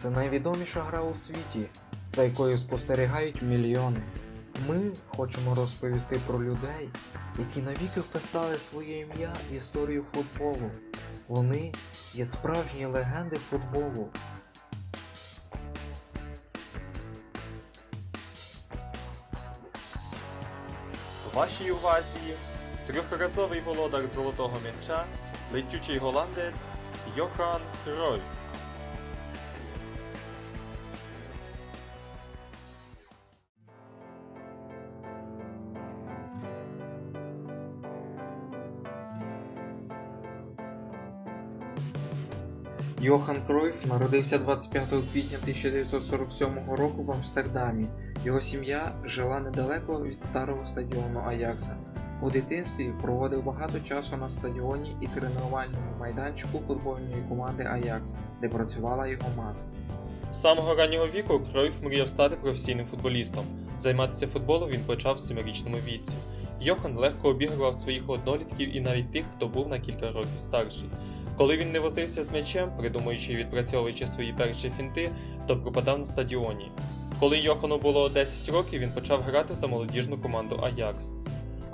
це найвідоміша гра у світі, за якою спостерігають мільйони. Ми хочемо розповісти про людей, які навіки вписали своє ім'я в історію футболу. Вони є справжні легенди футболу. Вашій увазі трьохразовий володар золотого м'яча, летючий голландець Йохан Кройф. Йохан Кройф народився 25 квітня 1947 року в Амстердамі. Його сім'я жила недалеко від старого стадіону Аякса. У дитинстві проводив багато часу на стадіоні і тренувальному майданчику футбольної команди Аякс, де працювала його мати. З самого раннього віку Кройф мріяв стати професійним футболістом. Займатися футболом він почав в семирічному віці. Йохан легко обігрував своїх однолітків і навіть тих, хто був на кілька років старший. Коли він не возився з м'ячем, придумуючи і відпрацьовуючи свої перші фінти, то пропадав на стадіоні. Коли Йохану було 10 років, він почав грати за молодіжну команду Аякс.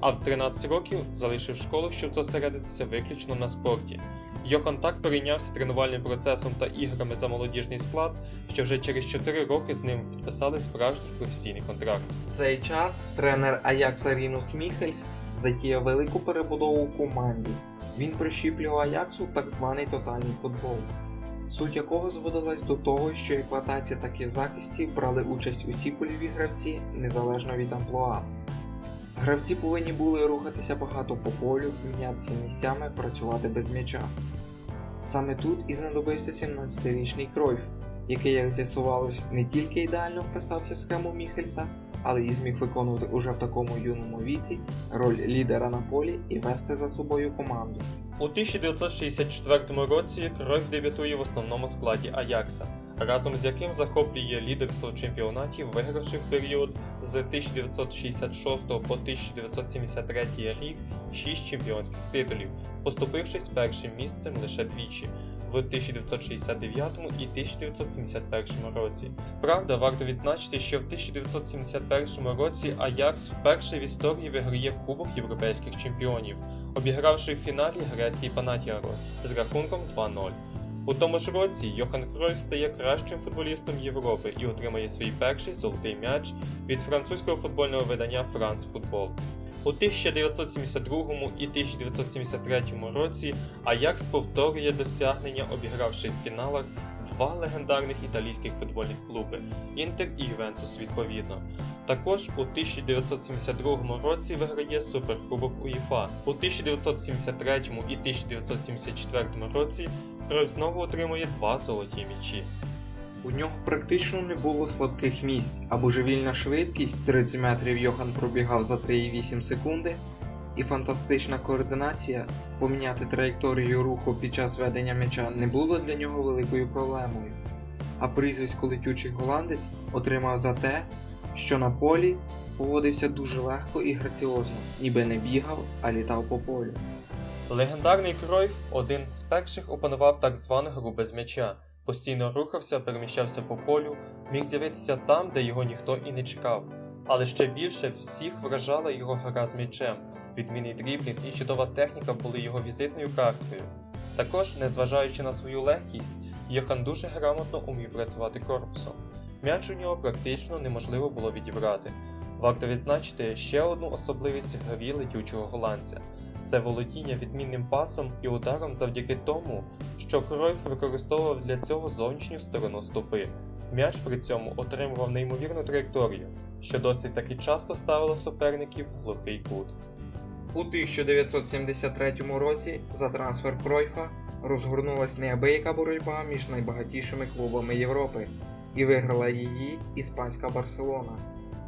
А в 13 років залишив школу, щоб зосередитися виключно на спорті. Йохан так перейнявся тренувальним процесом та іграми за молодіжний склад, що вже через 4 роки з ним підписали справжній професійний контракт. В цей час тренер Аякса Рінус Міхельс затіяв велику перебудову команді. Він прищіплював Аяксу так званий тотальний футбол, суть якого зводилась до того, що як в атаці, так і в захисті брали участь усі польові гравці незалежно від амплуа. Гравці повинні були рухатися багато по полю, мінятися місцями, працювати без м'яча. Саме тут і знадобився 17-річний Кройф, який, як з'ясувалось, не тільки ідеально вписався в схему Міхельса, але і зміг виконувати уже в такому юному віці роль лідера на полі і вести за собою команду. У 1964 році Кройф дебютує в основному складі Аякса, разом з яким захоплює лідерство в чемпіонаті, вигравши в період з 1966 по 1973 рік 6 чемпіонських титулів, поступившись першим місцем лише двічі в 1969 і 1971 році. Правда, варто відзначити, що в 1971 році Аякс вперше в історії виграє Кубок європейських чемпіонів, обігравши в фіналі грецький Панатіарос з рахунком 2-0. У тому ж році Йохан Кройф стає кращим футболістом Європи і отримає свій перший золотий м'яч від французького футбольного видання Франс Футбол. У 1972 і 1973 році Аякс повторює досягнення, обігравши в фіналах два легендарних італійських футбольних клуби Інтер і Ювентус відповідно. Також у 1972 році виграє Суперкубок УЄФА. У 1973 і 1974 році Кройф знову отримує два золоті м'ячі. У нього практично не було слабких місць, а божевільна швидкість 30 метрів Йохан пробігав за 3,8 секунди, і фантастична координація поміняти траєкторію руху під час ведення м'яча не було для нього великою проблемою. А прізвисько летючий голландець отримав за те, що на полі поводився дуже легко і граціозно, ніби не бігав, а літав по полю. Легендарний Кройф один з перших опанував так звану гру без м'яча, постійно рухався, переміщався по полю, міг з'явитися там, де його ніхто і не чекав. Але ще більше всіх вражала його гра з м'ячем. Відмінний дріблінг і чудова техніка були його візитною карткою. Також, незважаючи на свою легкість, Йохан дуже грамотно умів працювати корпусом. М'яч у нього практично неможливо було відібрати. Варто відзначити ще одну особливість в летючого голландця це володіння відмінним пасом і ударом завдяки тому, що Кройф використовував для цього зовнішню сторону стопи. М'яч при цьому отримував неймовірну траєкторію, що досить таки часто ставило суперників в глухий кут. У 1973 році за трансфер Кройфа розгорнулась неабияка боротьба між найбагатішими клубами Європи і виграла її іспанська Барселона,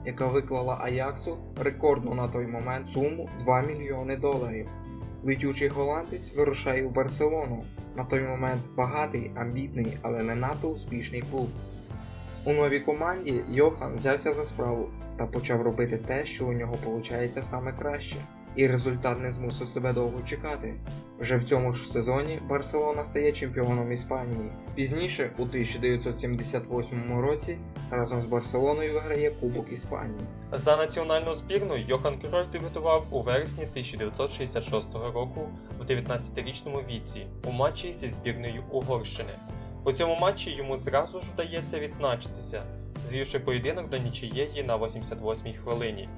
яка виклала Аяксу рекордну на той момент суму 2 мільйони доларів. Летючий голландець вирушає в Барселону, на той момент багатий, амбітний, але не надто успішний клуб. У новій команді Йохан взявся за справу та почав робити те, що у нього виходить саме краще і результат не змусив себе довго чекати. Вже в цьому ж сезоні Барселона стає чемпіоном Іспанії. Пізніше, у 1978 році, разом з Барселоною виграє Кубок Іспанії. За національну збірну Йохан Кройф дебютував у вересні 1966 року в 19-річному віці у матчі зі збірною Угорщини. У цьому матчі йому зразу ж вдається відзначитися, звівши поєдинок до нічиєї на 88-й хвилині.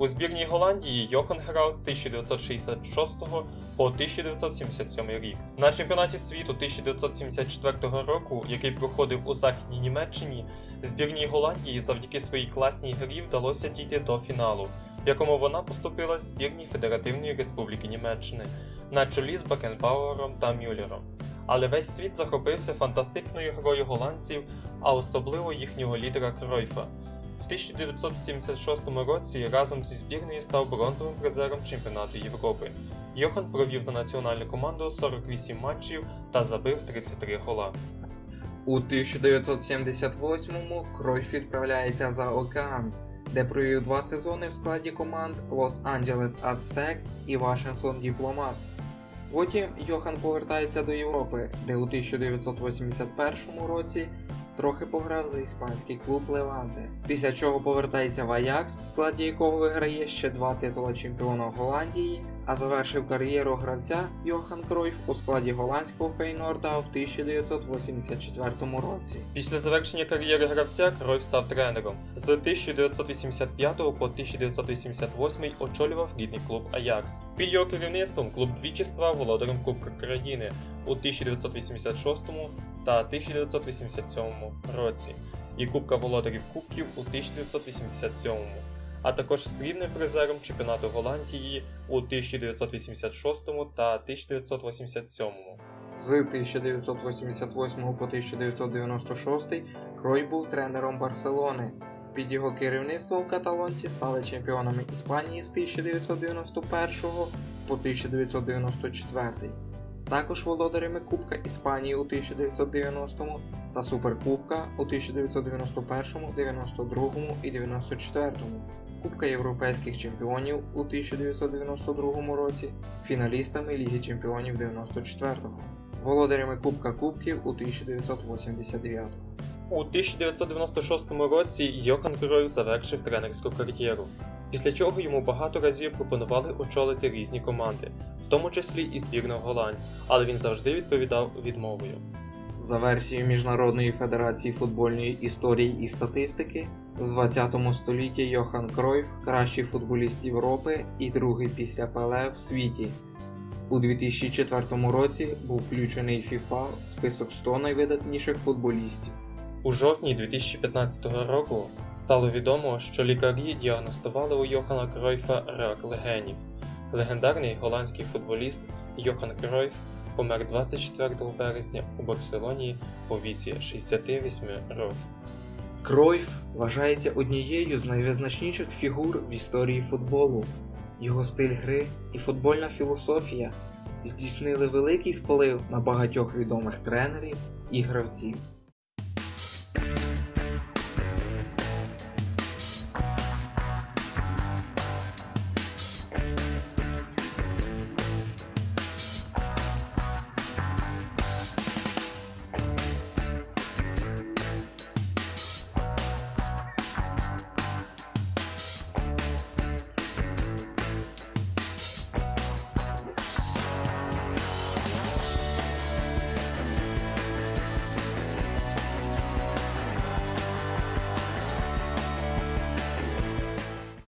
У збірній Голландії Йохан грав з 1966 по 1977 рік. На чемпіонаті світу 1974 року, який проходив у Західній Німеччині, збірній Голландії завдяки своїй класній грі вдалося дійти до фіналу, в якому вона поступила збірній Федеративної Республіки Німеччини на чолі з Бекенбауером та Мюллером. Але весь світ захопився фантастичною грою голландців, а особливо їхнього лідера Кройфа. В 1976 році разом зі збірною став бронзовим призером чемпіонату Європи. Йохан провів за національну команду 48 матчів та забив 33 гола. У 1978-му Кройф відправляється за океан, де провів два сезони в складі команд Лос-Анджелес Ацтек і Вашингтон Дипломатс. Потім Йохан повертається до Європи, де у 1981 році трохи пограв за іспанський клуб Леванте, після чого повертається в Аякс, в складі якого виграє ще два титули чемпіона Голландії, а завершив кар'єру гравця Йохан Кройф у складі голландського Фейнорда в 1984 році. Після завершення кар'єри гравця Кройф став тренером. З 1985 по 1988 очолював рідний клуб Аякс. Під його керівництвом клуб двічі став володарем Кубка країни у 1986 та 1987 році і Кубка володарів Кубків у 1987, а також срібним призером чемпіонату Голландії у 1986 та 1987. З 1988 по 1996 Крой був тренером Барселони. Під його керівництвом каталонці стали чемпіонами Іспанії з 1991 по 1994, також володарями Кубка Іспанії у 1990 та Суперкубка у 1991, 92 і 94, Кубка Європейських чемпіонів у 1992 році, фіналістами Ліги Чемпіонів 94-го, володарями Кубка Кубків у 1989. У 1996 році Йохан Кройф завершив тренерську кар'єру, після чого йому багато разів пропонували очолити різні команди, в тому числі і збірну Голландії, але він завжди відповідав відмовою. За версією Міжнародної федерації футбольної історії і статистики, в 20 столітті Йохан Кройф кращий футболіст Європи і другий після Пеле в світі. У 2004 році був включений FIFA в список 100 найвидатніших футболістів. У жовтні 2015 року стало відомо, що лікарі діагностували у Йохана Кройфа рак легенів. Легендарний голландський футболіст Йохан Кройф помер 24 березня у Барселоні у віці 68 років. Кройф вважається однією з найвизначніших фігур в історії футболу. Його стиль гри і футбольна філософія здійснили великий вплив на багатьох відомих тренерів і гравців.